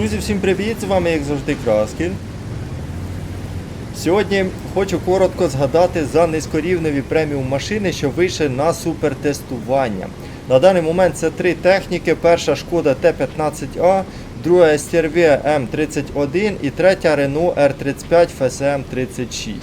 Друзі, всім привіт! З вами, як завжди, Краскін. Сьогодні хочу коротко згадати за низькорівневі преміум машини, що вийшли на супертестування. На даний момент це три техніки: перша шкода Т-15А, друга STRV М31 і третя Renault R35 FSM 36.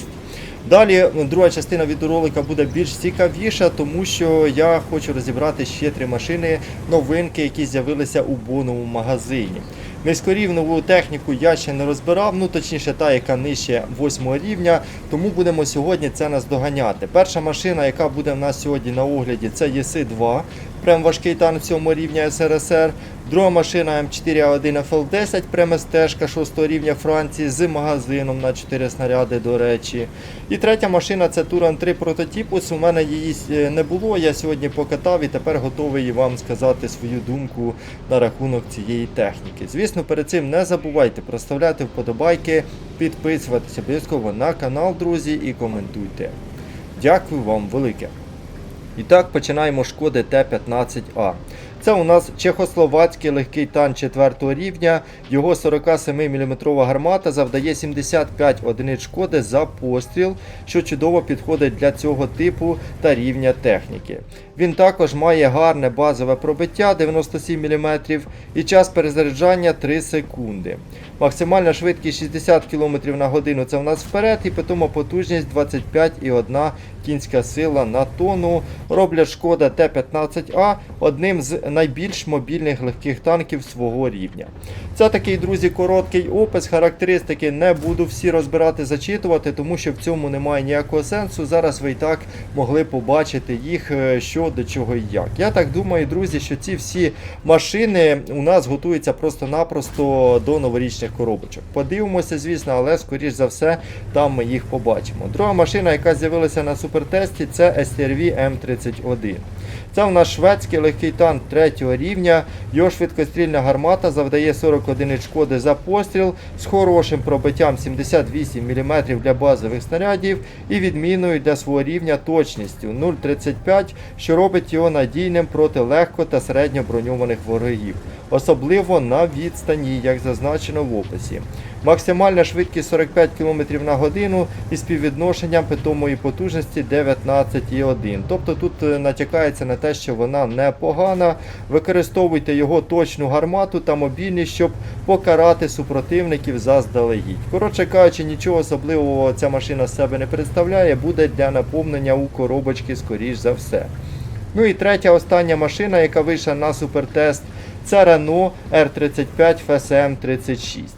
Далі друга частина відеоролика буде більш цікавіша, тому що я хочу розібрати ще три машини, новинки, які з'явилися у боновому магазині. Низькорівнову техніку я ще не розбирав, ну точніше та, яка нижче 8 рівня, тому будемо сьогодні це наздоганяти. Перша машина, яка буде в нас сьогодні на огляді, це ЄСИ-2, прям важкий танк 7 рівня СРСР. Друга машина М4А1 FL10, прям стежка 6 рівня Франції з магазином на 4 снаряди, до речі. І третя машина це Туран 3 прототипус. У мене її е, не було. Я сьогодні покатав і тепер готовий вам сказати свою думку на рахунок цієї техніки. Звісно, перед цим не забувайте проставляти вподобайки, підписуватися обов'язково на канал, друзі, і коментуйте. Дякую вам велике. І так починаємо шкоди Т-15А. Це у нас чехословацький легкий танк 4 рівня. Його 47 мм гармата завдає 75 одиниць шкоди за постріл, що чудово підходить для цього типу та рівня техніки. Він також має гарне базове пробиття 97 мм і час перезаряджання 3 секунди. Максимальна швидкість 60 км на годину це у нас вперед, і питома потужність 25,1 кінська сила на тонну. Роблять шкода Т-15А одним з найбільш мобільних легких танків свого рівня. Це такий, друзі, короткий опис, характеристики не буду всі розбирати, зачитувати, тому що в цьому немає ніякого сенсу. Зараз ви і так могли побачити їх, е, до чого і як. Я так думаю, друзі, що ці всі машини у нас готуються просто-напросто до новорічних коробочок. Подивимося, звісно, але скоріш за все там ми їх побачимо. Друга машина, яка з'явилася на супертесті, це STRV M31. Це у нас шведський легкий танк 3 рівня. Його швидкострільна гармата завдає 40 одиниць шкоди за постріл з хорошим пробиттям 78 мм для базових снарядів і відмінною для свого рівня точністю 0,35, що робить його надійним проти легко та середньо броньованих ворогів, особливо на відстані, як зазначено в описі. Максимальна швидкість 45 км на годину і співвідношенням питомої потужності 19,1. Тобто тут е, натякається на те, що вона непогана. Використовуйте його точну гармату та мобільність, щоб покарати супротивників заздалегідь. Коротше кажучи, нічого особливого ця машина з себе не представляє, буде для наповнення у коробочки, скоріш за все. Ну і третя остання машина, яка вийшла на супертест, це Renault R35 FSM 36.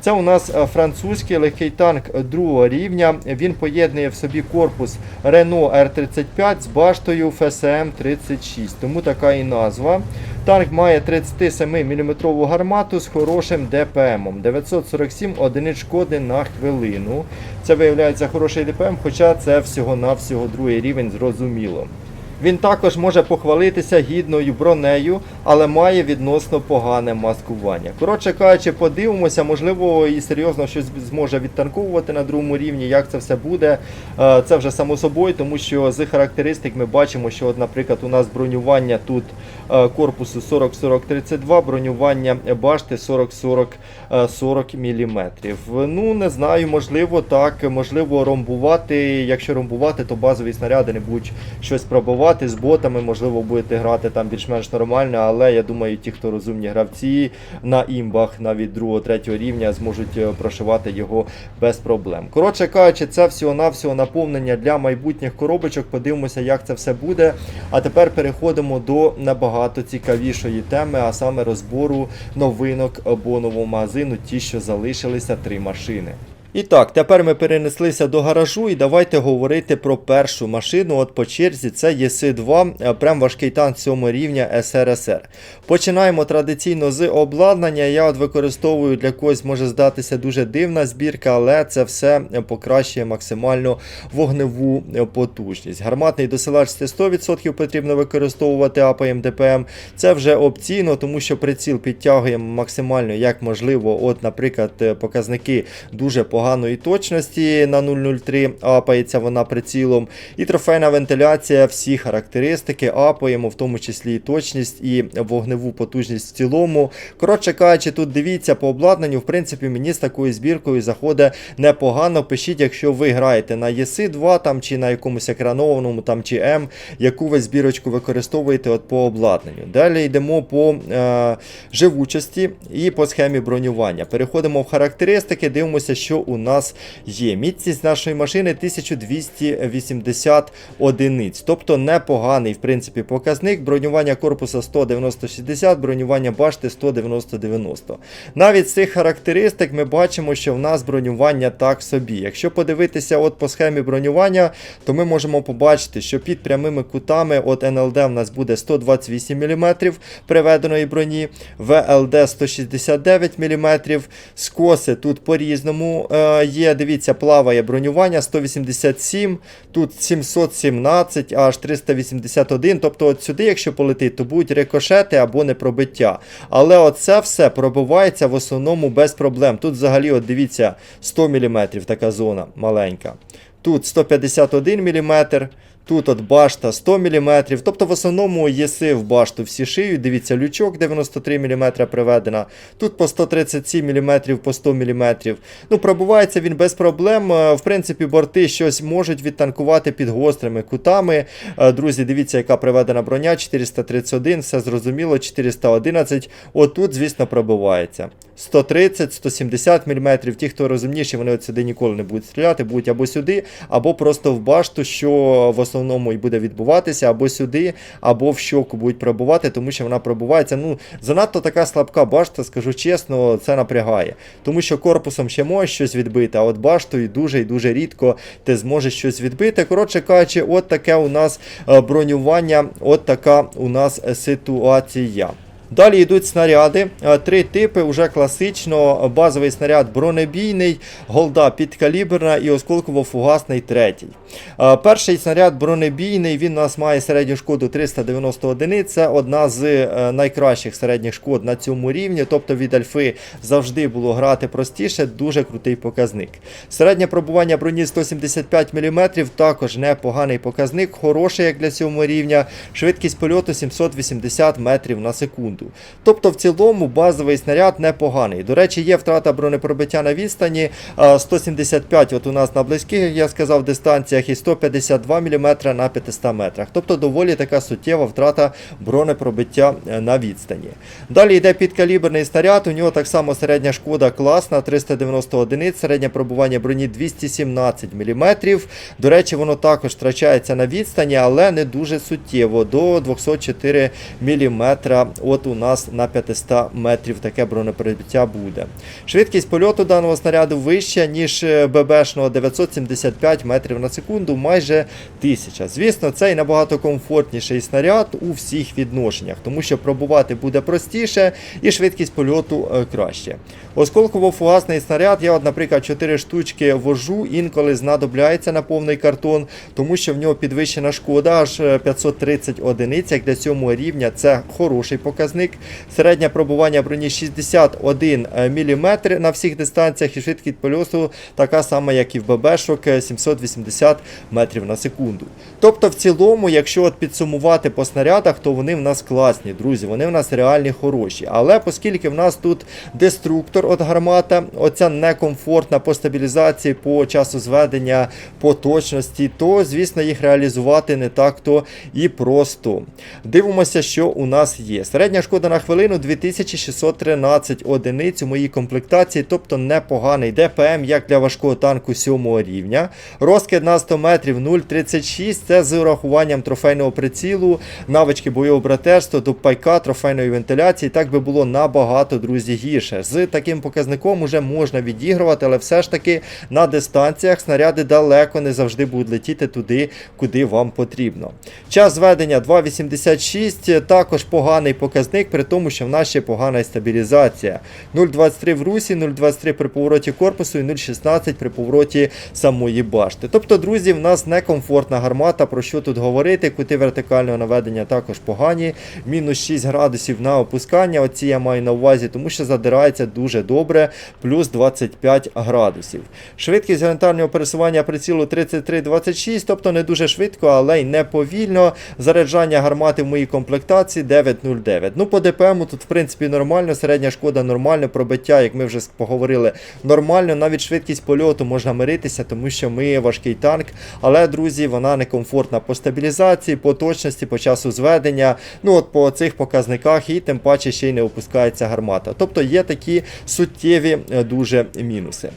Це у нас е, французький легкий танк другого рівня. Він поєднує в собі корпус Renault R35 з баштою FSM 36, тому така і назва. Танк має 37 мм гармату з хорошим ДПМом, 947 одиниць шкоди на хвилину. Це виявляється хороший ДПМ, хоча це всього-навсього другий рівень, зрозуміло. Він також може похвалитися гідною бронею, але має відносно погане маскування. Коротше кажучи, подивимося, можливо, і серйозно щось зможе відтанковувати на другому рівні. Як це все буде, Е, це вже само собою, тому що з характеристик ми бачимо, що, от, наприклад, у нас бронювання тут е, корпусу 40-40-32, бронювання башти 40-40 40 мм. Ну, не знаю, можливо, так, можливо, ромбувати. Якщо ромбувати, то базові снаряди не будуть щось пробувати з ботами, можливо, будете грати там більш-менш нормально, але я думаю, ті, хто розумні гравці на імбах навіть 2-3 рівня зможуть е, прошивати його без проблем. Коротше кажучи, це всього-навсього наповнення для майбутніх коробочок. Подивимося, як це все буде. А тепер переходимо до набагато цікавішої теми, а саме розбору новинок бонового магазину, ті, що залишилися три машини. І так, тепер ми перенеслися до гаражу і давайте говорити про першу машину. От по черзі це ЄС-2, е, прям важкий танк 7 рівня СРСР. Починаємо традиційно з обладнання. Я от використовую для когось може здатися дуже дивна збірка, але це все покращує максимально вогневу е, потужність. Гарматний досилач 100% потрібно використовувати АПМ ДПМ. Це вже опційно, тому що приціл підтягуємо максимально як можливо. От, наприклад, е, показники дуже погані непоганої точності на 003, апається вона прицілом. І трофейна вентиляція, всі характеристики апаємо, в тому числі і точність, і вогневу потужність в цілому. Коротше кажучи, тут дивіться по обладнанню, в принципі, мені з такою збіркою заходить непогано. Пишіть, якщо ви граєте на єси 2 там, чи на якомусь екранованому там, чи М, яку ви збірочку використовуєте от по обладнанню. Далі йдемо по е, живучості і по схемі бронювання. Переходимо в характеристики, дивимося, що у нас є. Міцність нашої машини 1280 одиниць, тобто непоганий в принципі показник. Бронювання корпуса 190-60, бронювання башти 190-90. Навіть з цих характеристик ми бачимо, що в нас бронювання так собі. Якщо подивитися от по схемі бронювання, то ми можемо побачити, що під прямими кутами от НЛД в нас буде 128 мм приведеної броні, ВЛД 169 мм, скоси тут по-різному е, є. Дивіться, плаває бронювання 187, тут 717, аж 381. Тобто от сюди, якщо полетить, то будуть рикошети або непробиття. Але оце все пробивається в основному без проблем. Тут взагалі, от дивіться, 100 мм така зона маленька. Тут 151 мм. Тут от башта 100 мм, тобто в основному єси в башту всі шиють. Дивіться, лючок 93 мм приведена. Тут по 137 мм, по 100 мм. Ну, пробувається він без проблем. Е, В принципі, борти щось можуть відтанкувати під гострими кутами. Е, Друзі, дивіться, яка приведена броня 431, все зрозуміло, 411. Отут, звісно, пробивається. 130, 170 мм. Ті, хто розумніші, вони от сюди ніколи не будуть стріляти, будуть або сюди, або просто в башту, що в основному і буде відбуватися, або сюди, або в щоку будуть пробувати, тому що вона пробувається. Ну, занадто така слабка башта, скажу чесно, це напрягає. Тому що корпусом ще можеш щось відбити, а от баштою дуже і дуже рідко ти зможеш щось відбити. Коротше кажучи, от таке у нас е, бронювання, от така у нас е, ситуація. Далі йдуть снаряди. Е, Три типи, уже класично. Базовий снаряд бронебійний, голда підкаліберна і осколково-фугасний третій. Е, Перший снаряд бронебійний, він у нас має середню шкоду 390 одиниць. Це одна з е, найкращих середніх шкод на цьому рівні. Тобто від альфи завжди було грати простіше, дуже крутий показник. Середнє пробування броні 175 мм, також непоганий показник, хороший як для цього рівня. Швидкість польоту 780 метрів на секунду. Тобто, в цілому базовий снаряд непоганий. До речі, є втрата бронепробиття на відстані 175 от у нас на близьких, як я сказав, дистанціях, і 152 мм на 500 метрах. Тобто доволі така суттєва втрата бронепробиття е, на відстані. Далі йде підкаліберний снаряд, у нього так само середня шкода класна, 390 одиниць, середнє пробування броні 217 мм. До речі, воно також втрачається на відстані, але не дуже суттєво, до 204 мм. От у нас на 500 метрів таке бронепробиття буде. Швидкість польоту даного снаряду вища, ніж е, ББшного 975 метрів на секунду, майже 1000. Звісно, цей набагато комфортніший снаряд у всіх відношеннях, тому що пробувати буде простіше і швидкість польоту е, краще. Осколково-фугасний снаряд, я, от, наприклад, 4 штучки вожу, інколи знадобляється на повний картон, тому що в нього підвищена шкода, аж е, 530 одиниць, як для цього рівня це хороший показник. Середнє пробування броні 61 мм на всіх дистанціях і швидкість польоту така сама, як і в ББшок, е, 780 метрів на секунду. Тобто, в цілому, якщо от підсумувати по снарядах, то вони в нас класні, друзі, вони в нас реальні хороші. Але оскільки в нас тут деструктор от гармата, оця некомфортна по стабілізації, по часу зведення, по точності, то, звісно, їх реалізувати не так то і просто. Дивимося, що у нас є. Середня шкода на хвилину 2613 одиниць у моїй комплектації, тобто непоганий ДПМ, як для важкого танку 7 рівня. Розкид на 100 метрів 0,36. Це з урахуванням трофейного прицілу, навички бойового братерства, до пайка, трофейної вентиляції. Так би було набагато, друзі, гірше. З таким показником уже можна відігрувати, але все ж таки на дистанціях снаряди далеко не завжди будуть летіти туди, куди вам потрібно. Час зведення 2,86, також поганий показник. Показник, при тому, що в нас ще погана стабілізація. 0,23 в русі, 0,23 при повороті корпусу і 0,16 при повороті самої башти. Тобто, друзі, в нас некомфортна гармата. Про що тут говорити? Кути вертикального наведення також погані. Мінус 6 градусів на опускання. Оці я маю на увазі, тому що задирається дуже добре, плюс 25 градусів. Швидкість горизонтального пересування прицілу 33-26, тобто не дуже швидко, але й не повільно. Заряджання гармати в моїй комплектації 9,09. Ну, по ДПМу тут, в принципі, нормально, середня шкода нормально, пробиття, як ми вже поговорили, нормально. Навіть швидкість польоту можна миритися, тому що ми важкий танк. Але, друзі, вона некомфортна по стабілізації, по точності, по часу зведення. Ну, от по цих показниках, і тим паче ще й не опускається гармата. Тобто є такі суттєві е, дуже мінуси.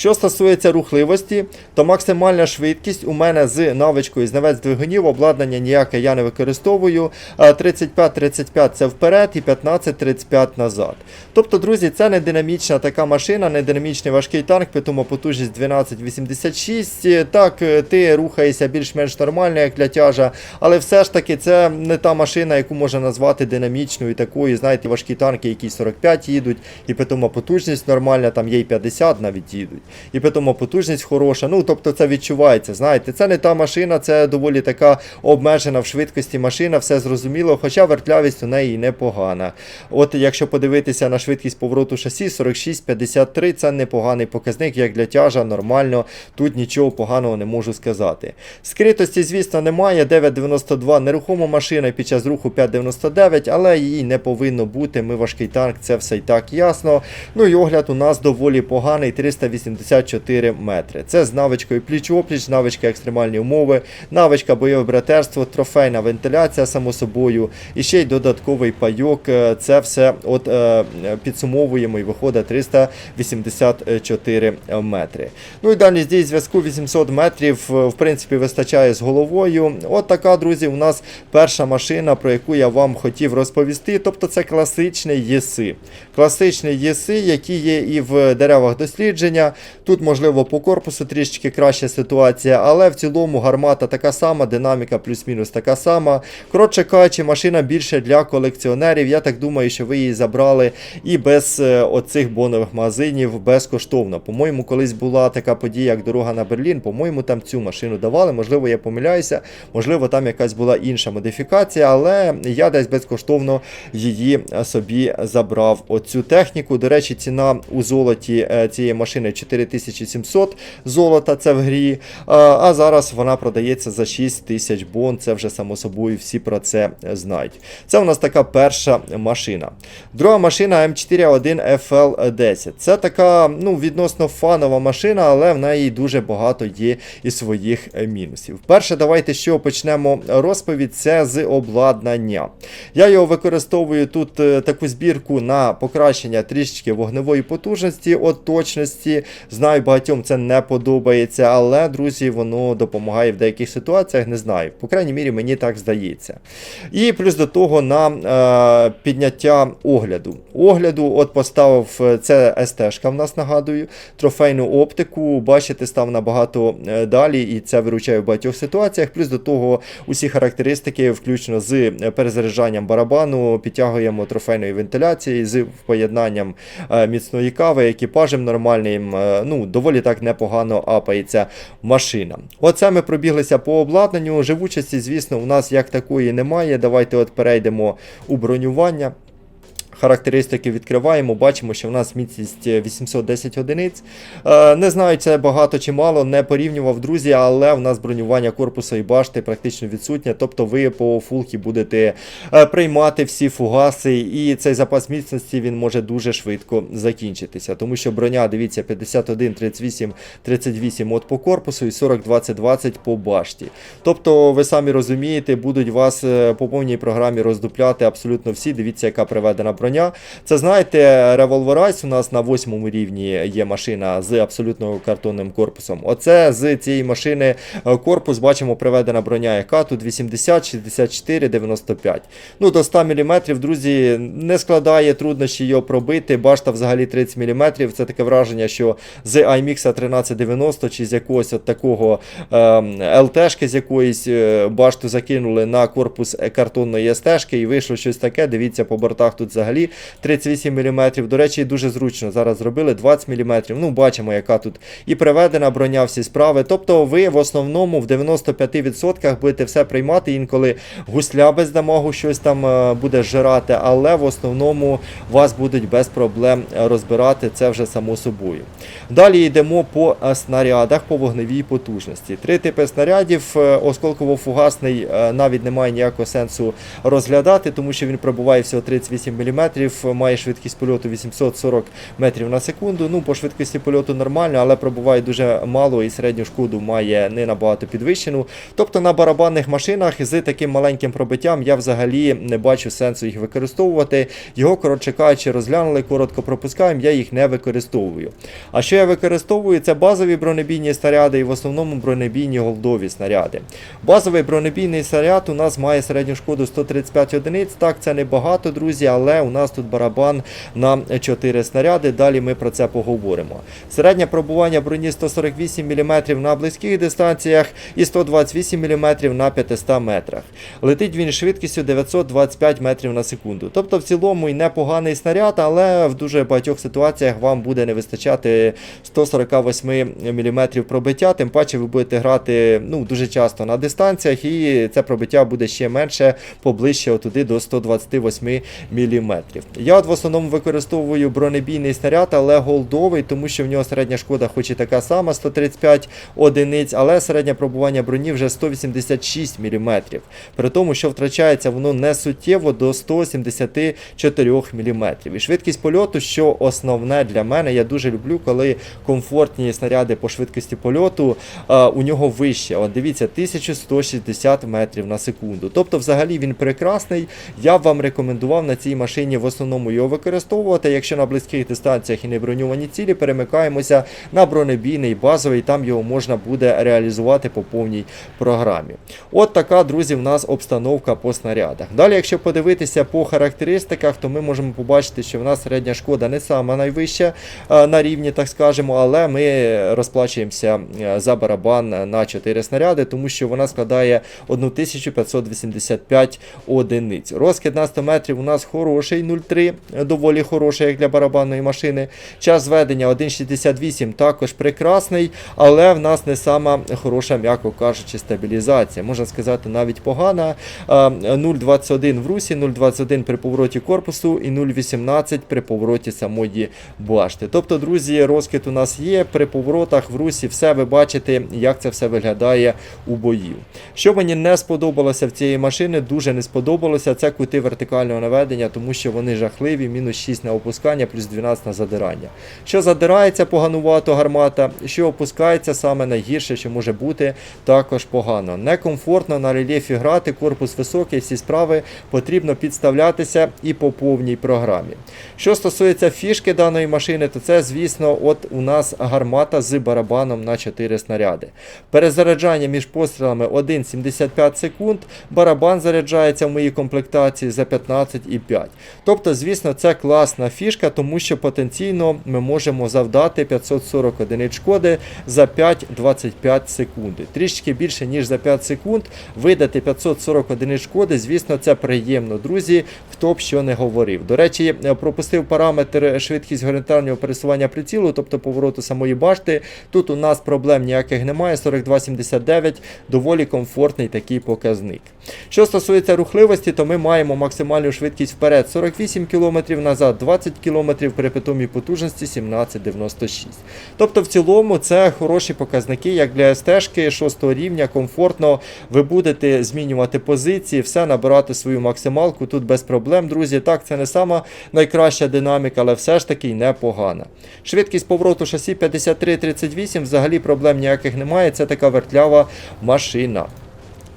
Що стосується рухливості, то максимальна швидкість у мене з навичкою знавець двигунів, обладнання ніяке я не використовую. Е, 35-35 це вперед і 15-35 назад. Тобто, друзі, це не динамічна така машина, не динамічний важкий танк, тому потужність 1286. Е, Так, е, ти рухаєшся більш-менш нормально, як для тяжа, але все ж таки це не та машина, яку можна назвати динамічною такою. Знаєте, важкі танки, які 45 їдуть, і тому потужність нормальна, там є і 50 навіть їдуть. І тому потужність хороша. Ну, тобто це відчувається. Знаєте, це не та машина, це доволі така обмежена в швидкості машина, все зрозуміло, хоча вертлявість у неї непогана. От якщо подивитися на швидкість повороту шасі 46-53, це непоганий показник, як для тяжа, нормально. Тут нічого поганого не можу сказати. Скритості, звісно, немає. 9,92 нерухома машина під час руху 5,99, але її не повинно бути. Ми важкий танк, це все і так ясно. Ну і огляд у нас доволі поганий 384 метри. Це з навичкою пліч-опліч, навичка екстремальні умови, навичка бойове братерство, трофейна вентиляція, само собою. І ще й додатковий пайок. Е, Це все от е, підсумовуємо і виходить 384 метри. Ну і далі здесь зв'язку 800 метрів, е, в принципі, вистачає з головою. От така, друзі, у нас перша машина, про яку я вам хотів розповісти. Тобто це класичний ЄСИ. Класичний ЄСИ, який є і в деревах дослідження. Тут, можливо, по корпусу трішки краща ситуація, але в цілому гармата така сама, динаміка плюс-мінус така сама. Коротше кажучи, машина більше для колекціонерів. Я так думаю, що ви її забрали і без е, оцих бонових магазинів безкоштовно. По-моєму, колись була така подія, як дорога на Берлін. По-моєму, там цю машину давали. Можливо, я помиляюся, можливо, там якась була інша модифікація, але я десь безкоштовно її е, собі забрав. Оцю техніку. До речі, ціна у золоті е, цієї машини 4700 золота, це в грі. А, а зараз вона продається за 6 тисяч бон. Це вже само собою всі про це знають. Це у нас така перша машина. Друга машина М41 FL10. Це така ну, відносно фанова машина, але в неї дуже багато є і своїх е, мінусів. Перше, давайте що почнемо розповідь. Це з обладнання. Я його використовую тут е, таку збірку на покращення трішечки вогневої потужності, от точності. Знаю, багатьом це не подобається, але, друзі, воно допомагає в деяких ситуаціях, не знаю. По крайній мірі, мені так здається. І плюс до того на е, підняття огляду. Огляду, от поставив е, це СТ-шка в нас нагадую, трофейну оптику. Бачите, став набагато е, далі, і це виручає в багатьох ситуаціях. Плюс до того усі характеристики, включно з е, перезаряджанням барабану, підтягуємо трофейної вентиляції з поєднанням міцної кави, екіпажем нормальним. Ну, доволі так непогано апається машина. Оце ми пробіглися по обладнанню. Живучості, звісно, у нас як такої немає. Давайте от перейдемо у бронювання. Характеристики відкриваємо, бачимо, що в нас міцність е, 810 одиниць. Е, Не знаю, це багато чи мало, не порівнював друзі, але в нас бронювання корпусу і башти практично відсутнє. Тобто ви по фулкі будете е, приймати всі фугаси, і цей запас міцності він може дуже швидко закінчитися. Тому що броня, дивіться, 51, 38, 38 от по корпусу і 40, 20, 20 по башті. Тобто, ви самі розумієте, будуть вас е, по повній програмі роздупляти абсолютно всі. Дивіться, яка приведена броня. Броня. Це знаєте, Revolver Ice у нас на восьмому рівні є машина з абсолютно картонним корпусом. Оце з цієї машини е, корпус бачимо приведена броня, яка тут 80, 64, 95. Ну, до 100 мм, друзі, не складає труднощі його пробити. Башта взагалі 30 мм. Це таке враження, що з IMX 1390 чи з якогось от такого е, ЛТшки з якоїсь е, башту закинули на корпус картонної СТшки і вийшло щось таке. Дивіться, по бортах тут взагалі 38 мм. До речі, дуже зручно. Зараз зробили 20 мм. Ну, бачимо, яка тут і приведена броня, всі справи. Тобто ви в основному в 95% будете все приймати. Інколи гусля без дамагу щось там е, буде жирати, але в основному вас будуть без проблем розбирати це вже само собою. Далі йдемо по е, снарядах по вогневій потужності. Три типи снарядів. Е, Осколково-фугасний навіть немає ніякого сенсу розглядати, тому що він пробуває всього 38 мм, має швидкість польоту 840 метрів на секунду. Ну, по швидкості польоту нормально, але пробуває дуже мало і середню шкоду має не набагато підвищену. Тобто на барабанних машинах з таким маленьким пробиттям я взагалі не бачу сенсу їх використовувати. Його, коротше кажучи, розглянули, коротко пропускаємо, я їх не використовую. А що я використовую? Це базові бронебійні снаряди і в основному бронебійні голдові снаряди. Базовий бронебійний снаряд у нас має середню шкоду 135 одиниць. Так, це не багато, друзі, але у нас тут барабан на 4 снаряди. Далі ми про це поговоримо. Середнє пробування броні 148 мм на близьких дистанціях і 128 мм на 500 метрах. Летить він швидкістю 925 метрів на секунду. Тобто, в цілому і непоганий снаряд, але в дуже багатьох ситуаціях вам буде не вистачати 148 мм пробиття. Тим паче ви будете грати ну, дуже часто на дистанціях, і це пробиття буде ще менше, поближче отуди до 128 мм. Я от в основному використовую бронебійний снаряд, але голдовий, тому що в нього середня шкода, хоч і така сама, 135 одиниць, але середнє пробування броні вже 186 мм. При тому, що втрачається воно не суттєво до 174 мм. І швидкість польоту, що основне для мене, я дуже люблю, коли комфортні снаряди по швидкості польоту а, у нього вище. От дивіться, 1160 метрів на секунду. Тобто, взагалі він прекрасний. Я б вам рекомендував на цій машині в основному його використовувати. Якщо на близьких дистанціях і не броньовані цілі, перемикаємося на бронебійний базовий, там його можна буде реалізувати по повній програмі. От така, друзі, в нас обстановка по снарядах. Далі, якщо подивитися по характеристиках, то ми можемо побачити, що в нас середня шкода не сама найвища е, на рівні, так скажемо, але ми розплачуємося е, за барабан на 4 снаряди, тому що вона складає 1585 одиниць. Розкид на 100 метрів у нас хороший, 0,3, доволі хороший, як для барабанної машини. Час зведення 1,68 також прекрасний, але в нас не сама хороша, м'яко кажучи, стабілізація. Можна сказати, навіть погана. 0,21 в русі, 0,21 при повороті корпусу і 0,18 при повороті самої башти. Тобто, друзі, розкид у нас є. При поворотах в русі все ви бачите, як це все виглядає у бою. Що мені не сподобалося в цієї машини, дуже не сподобалося, це кути вертикального наведення, тому що вони жахливі, мінус 6 на опускання, плюс 12 на задирання. Що задирається поганувато гармата, що опускається саме найгірше, що може бути, також погано. Некомфортно на рельєфі грати, корпус високий, всі справи потрібно підставлятися і по повній програмі. Що стосується фішки даної машини, то це, звісно, от у нас гармата з барабаном на 4 снаряди. Перезаряджання між пострілами 1,75 секунд. Барабан заряджається в моїй комплектації за 15,5. Тобто, звісно, це класна фішка, тому що потенційно ми можемо завдати 540 одиниць шкоди за 5,25 секунди. Трішки більше, ніж за 5 секунд. Видати 540 одиниць шкоди, звісно, це приємно, друзі, хто б що не говорив. До речі, е, пропустив параметр швидкість горизонтального пересування прицілу, тобто повороту самої башти. Тут у нас проблем ніяких немає. 42,79 доволі комфортний такий показник. Що стосується рухливості, то ми маємо максимальну швидкість вперед 48 км, назад 20 км при питомій потужності 17,96. Тобто, в цілому, це хороші показники, як для СТ-шки 6 рівня, комфортно. Ви будете змінювати позиції, все набирати свою максималку. Тут без проблем, друзі. Так, це не сама найкраща динаміка, але все ж таки й непогана. Швидкість повороту шасі 53-38, взагалі проблем ніяких немає. Це така вертлява машина.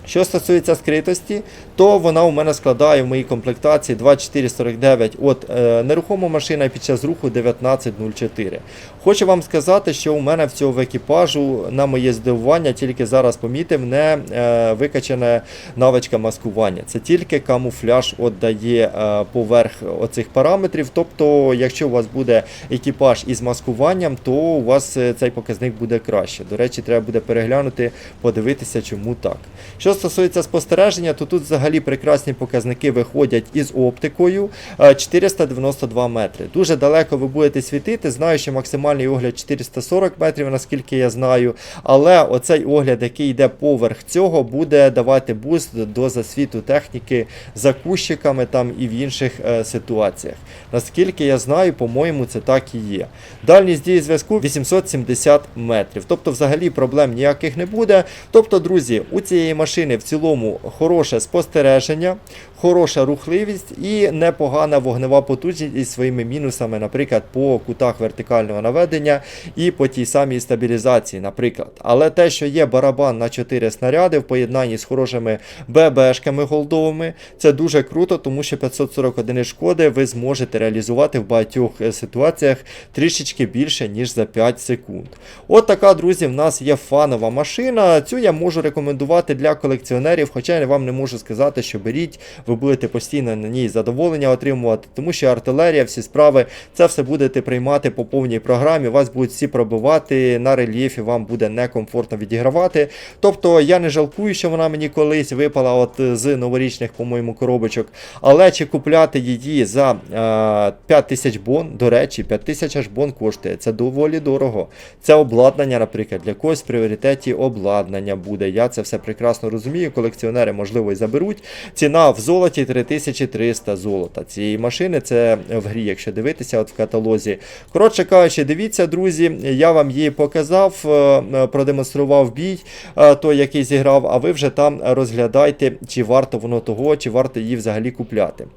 Що стосується скритості, то вона у мене складає в моїй комплектації 2449 от е, нерухома машина під час руху 1904. Хочу вам сказати, що у мене в цього екіпажу, на моє здивування, тільки зараз помітив, не е, викачана навичка маскування. Це тільки камуфляж от дає е, поверх оцих параметрів. Тобто, якщо у вас буде екіпаж із маскуванням, то у вас е, цей показник буде краще. До речі, треба буде переглянути, подивитися, чому так. Що стосується спостереження, то тут взагалі прекрасні показники виходять із оптикою е, 492 метри. Дуже далеко ви будете світити. Знаю, що максимальний огляд 440 метрів, наскільки я знаю. Але оцей огляд, який йде поверх цього, буде давати буст до засвіту техніки за кущиками там і в інших е, ситуаціях. Наскільки я знаю, по-моєму, це так і є. Дальність дії зв'язку 870 метрів. Тобто, взагалі проблем ніяких не буде. Тобто, друзі, у цієї машини в цілому хороше спостереження, хороша рухливість і непогана вогнева потужність із своїми мінусами, наприклад, по кутах вертикального наведення і по тій самій стабілізації, наприклад. Але те, що є барабан на 4 снаряди в поєднанні з хорошими ББшками голдовими, це дуже круто, тому що 540 одиниць шкоди ви зможете реалізувати в багатьох е, ситуаціях трішечки більше, ніж за 5 секунд. От така, друзі, в нас є фанова машина. Цю я можу рекомендувати для колекціонерів, хоча я вам не можу сказати, що беріть, ви будете постійно на ній задоволення отримувати, тому що артилерія, всі справи, це все будете приймати по повній програмі, вас будуть всі пробивати на рельєфі, вам буде некомфортно відігравати. Тобто я не жалкую, що вона мені колись випала от з новорічних, по-моєму, коробочок. Але чи купляти її за е, 5 тисяч бон, до речі, 5 тисяч аж бон коштує. Це доволі дорого. Це обладнання, наприклад, для когось в пріоритеті обладнання буде. Я це все прекрасно розумію. Колекціонери, можливо, і заберуть. Ціна в золоті 3300 золота. Цієї машини це в грі, якщо дивитися, от в каталозі. Коротше кажучи, дивіться, друзі, я вам її показав, е, е, продемонстрував бій, е, той, який зіграв, а ви вже там розглядайте, чи варто воно того, чи варто її взагалі купляти.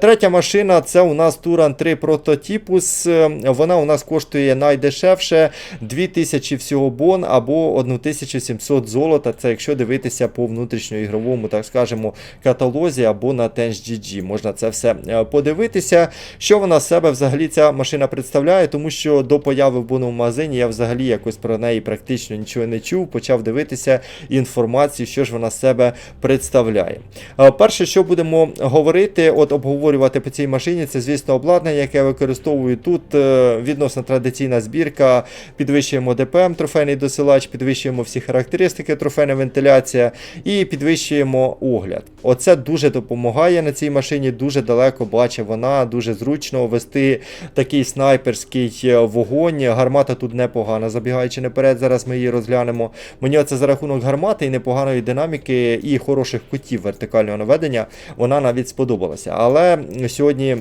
Третя машина це у нас Туран 3 Прототіпус. Вона у нас коштує найдешевше 2000 всього бон або 1700 золота. Це якщо дивитися по внутрішньоігровому, так скажемо, каталозі або на TenchGG. Можна це все е, подивитися. Що вона з себе взагалі ця машина представляє, тому що до появи в бонному магазині я взагалі якось про неї практично нічого не чув, почав дивитися інформацію, що ж вона з себе представляє. Е, Перше, що будемо говорити, от обговорювати по цій машині, це, звісно, обладнання, яке я використовую тут. е, Відносно традиційна збірка, підвищуємо ДПМ, трофейний досилач, підвищуємо всі характеристики, трофейна вентиляція і підвищуємо огляд. Оце дуже допомагає на цій машині, дуже далеко бачить вона, дуже зручно вести такий снайперський е, вогонь. Гармата тут непогана. Забігаючи наперед, зараз ми її розглянемо. Мені це за рахунок гармати і непоганої динаміки і хороших кутів вертикального наведення, вона навіть сподобалася. Але сьогодні.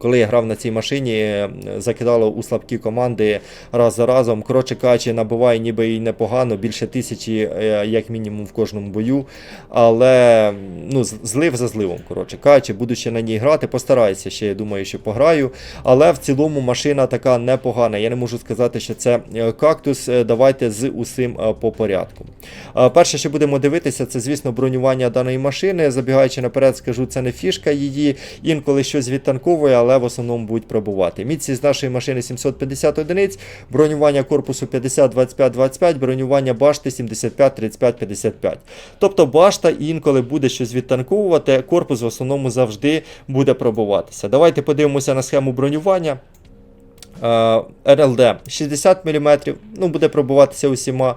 Коли я грав на цій машині, е, закидало у слабкі команди раз за разом. Коротше кажучи, набиває ніби і непогано, більше тисячі, е, як мінімум, в кожному бою. Але ну, злив за зливом. Коротше кажучи, буду ще на ній грати. Постараюся ще, я думаю, що пограю. Але в цілому машина така непогана. Я не можу сказати, що це е, кактус. Давайте з усім по порядку. Перше, що будемо дивитися, це, звісно, бронювання даної машини. Забігаючи наперед, скажу, це не фішка її. Інколи щось відтанковує, але в основному будуть пробувати. Міцність нашої машини 750 одиниць, бронювання корпусу 50, 25, 25, бронювання башти 75, 35, 55. Тобто башта інколи буде щось відтанковувати, корпус в основному завжди буде пробуватися. Давайте подивимося на схему бронювання. РЛД 60 мм, ну буде пробуватися усіма.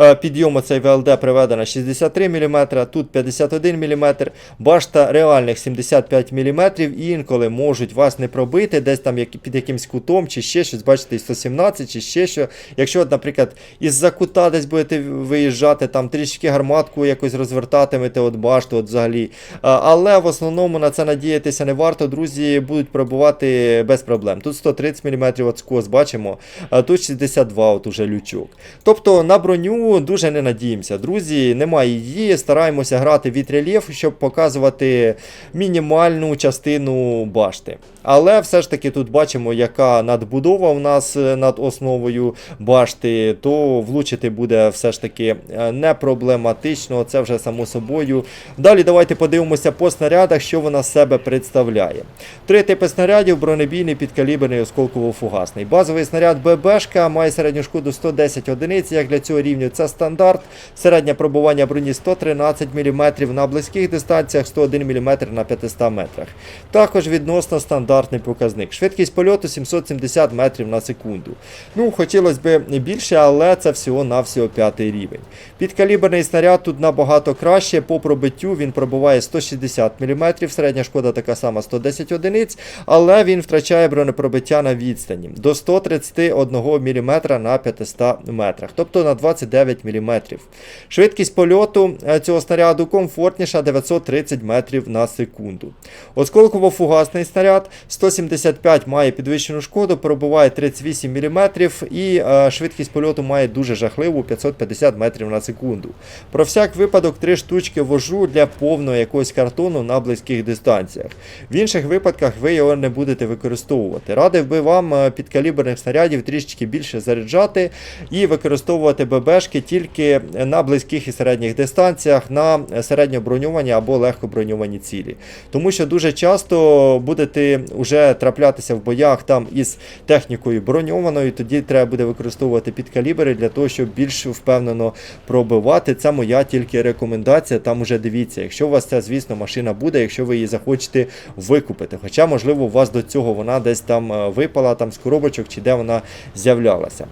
Е, Підйому цей ВЛД приведено 63 мм, тут 51 мм, башта реальних 75 мм, і інколи можуть вас не пробити, десь там під якимсь кутом, чи ще щось, бачите, 117, чи ще що. Якщо, наприклад, із-за кута десь будете виїжджати, там трішки гарматку якось розвертатимете от башту, от взагалі. Е, Але в основному на це надіятися не варто, друзі, будуть пробувати без проблем. Тут 130 мм от скос бачимо, тут 62 от уже лючок. Тобто на броню дуже не надіємося. Друзі, немає її. Стараємося грати від рельєфу, щоб показувати мінімальну частину башти. Але все ж таки тут бачимо, яка надбудова у нас е, над основою башти, то влучити буде все ж таки е, не проблематично, це вже само собою. Далі давайте подивимося по снарядах, що вона себе представляє. Три типи снарядів: бронебійний, підкаліберний, осколково-фугасний. Базовий снаряд ББшка має середню шкоду 110 одиниць. Як для цього рівню це стандарт. Середнє пробування броні 113 мм на близьких дистанціях, 101 мм на 500 метрах. Також відносно стандартний показник. Швидкість польоту 770 метрів на секунду. Ну, хотілося б більше, але це всього-навсього п'ятий рівень. Підкаліберний снаряд тут набагато краще. По пробиттю він пробиває 160 мм, середня шкода така сама 110 одиниць, але він втрачає бронепробиття на відстані до 131 мм на 500 метрах, тобто на 29 мм. Швидкість польоту е, цього снаряду комфортніша 930 метрів на секунду. Осколково-фугасний снаряд 175 має підвищену шкоду, пробиває 38 мм і е, швидкість польоту має дуже жахливу 550 метрів на секунду. Про всяк випадок три штучки вожу для повного якогось картону на близьких дистанціях. В інших випадках ви його не будете використовувати. Радив би вам е, підкаліберних снарядів трішечки більше заряджати і використовувати ББшки тільки на близьких і середніх дистанціях, на середньоброньовані або легкоброньовані цілі. Тому що дуже часто будете вже траплятися в боях там із технікою броньованою, тоді треба буде використовувати підкалібери для того, щоб більш впевнено пробивати. Це моя тільки рекомендація. Там уже дивіться, якщо у вас ця, звісно, машина буде, якщо ви її захочете викупити. Хоча, можливо, у вас до цього вона десь там е, випала там з коробочок чи де вона з'являлася.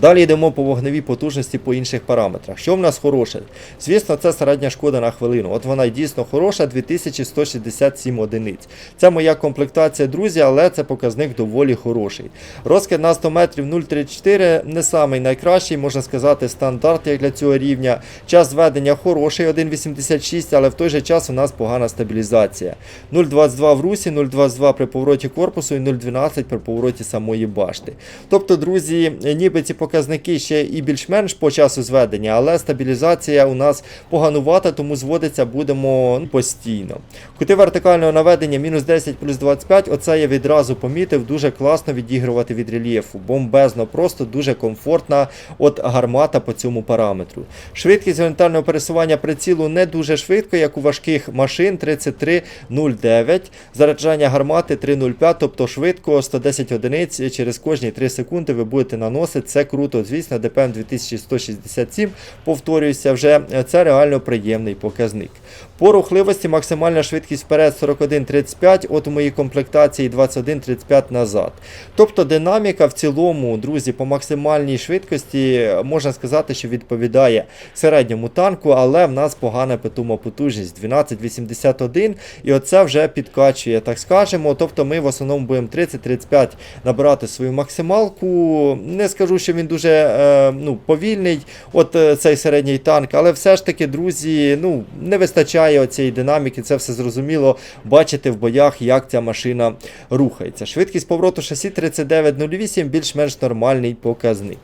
Далі йдемо по вогневій потужності по інших параметрах. Що в нас хороше? Звісно, це середня шкода на хвилину. От вона дійсно хороша, 2167 одиниць. Це моя комплектація, друзі, але це показник доволі хороший. Розкид на 100 метрів 0,34 не самий найкращий, можна сказати, стандарт як для цього рівня. Час зведення хороший, 1,86, але в той же час у нас погана стабілізація. 0,22 в русі, 0,22 при повороті корпусу і 0,12 при повороті самої башти. Тобто, друзі, ніби ці показники ще і більш-менш по часу зведення, але стабілізація у нас поганувата, тому зводиться будемо ну, постійно. Кути вертикального наведення мінус 10 плюс 25, оце я відразу помітив, дуже класно відігрувати від рельєфу. Бомбезно, просто дуже комфортна от гармата по цьому параметру. Швидкість горизонтального пересування прицілу не дуже швидко, як у важких машин 33,09. Заряджання гармати 3,05, тобто швидко 110 одиниць через кожні 3 секунди ви будете наносити. Це круто, звісно, ДПМ 2167, повторююся, вже це реально приємний показник. По рухливості максимальна швидкість вперед 41,35, от у моїй комплектації 21,35 назад. Тобто динаміка в цілому, друзі, по максимальній швидкості можна сказати, що відповідає середньому танку, але в нас погана питома потужність 12,81, і оце вже підкачує, так скажемо. Тобто ми в основному будемо 30-35 набирати свою максималку. Не скажу, що він дуже е, ну, повільний, от е, цей середній танк, але все ж таки, друзі, ну, не вистачає оцієї динаміки, це все зрозуміло. Бачите в боях, як ця машина рухається. Швидкість повороту шасі 39,08, більш-менш нормальний показник.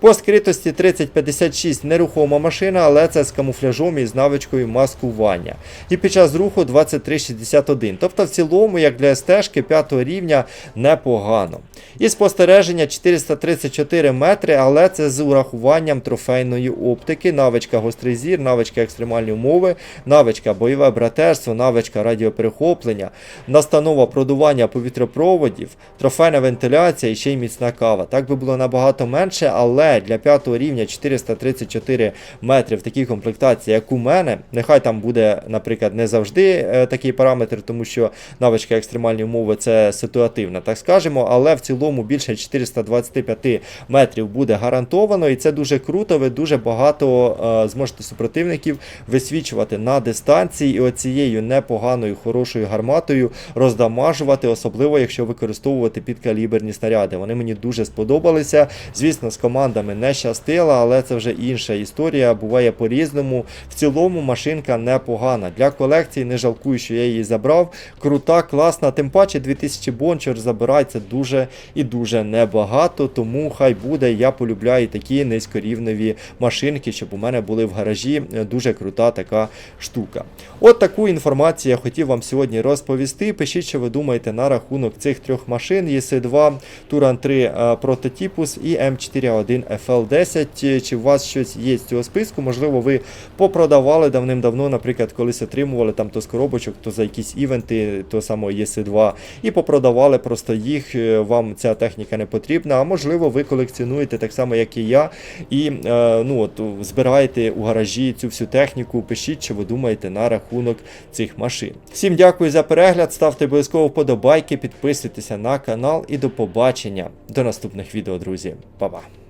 По скритості 3056 нерухома машина, але це з камуфляжом і з навичкою маскування. І під час руху 2361. Тобто, в цілому, як для СТ-шки 5 рівня, непогано. І спостереження 434 метри, але це з урахуванням трофейної оптики, навичка гострий зір, навичка екстремальні умови, навичка бойове братерство, навичка радіоперехоплення, настанова продування повітропроводів, трофейна вентиляція і ще й міцна кава. Так би було набагато менше, але для 5 рівня 434 метри в такій комплектації, як у мене, нехай там буде, наприклад, не завжди е, такий параметр, тому що навичка екстремальні умови це ситуативна, так скажемо, але в цілому більше 425 метрів буде гарантовано, і це дуже круто. Ви дуже багато е, зможете супротивників висвічувати на дистанції і оцією непоганою хорошою гарматою роздамажувати, особливо якщо використовувати підкаліберні снаряди. Вони мені дуже сподобалися. Звісно, з командами не щастило, але це вже інша історія. Буває по-різному. В цілому машинка непогана. Для колекції не жалкую, що я її забрав. Крута, класна. Тим паче 2000 бончер забирай, це дуже і дуже небагато, тому хай буде. Я полюбляю такі низькорівневі машинки, щоб у мене були в гаражі дуже крута така штука. От таку інформацію я хотів вам сьогодні розповісти. Пишіть, що ви думаєте на рахунок цих трьох машин: ЄС2, Туран 3 е, і М41 FL10. Чи у вас щось є з цього списку? Можливо, ви попродавали давним-давно, наприклад, колись отримували там то з коробочок, то за якісь івенти, то самого ЄС2, і попродавали просто їх. е, Вам ця техніка не потрібна. А можливо, ви колекціонуєте так само, як і я, і е, ну от збираєте у гаражі цю всю техніку. Пишіть, що ви думаєте на рахунок цих машин. Всім дякую за перегляд. Ставте обов'язково вподобайки, підписуйтеся на канал і до побачення до наступних відео, друзі. Па-па!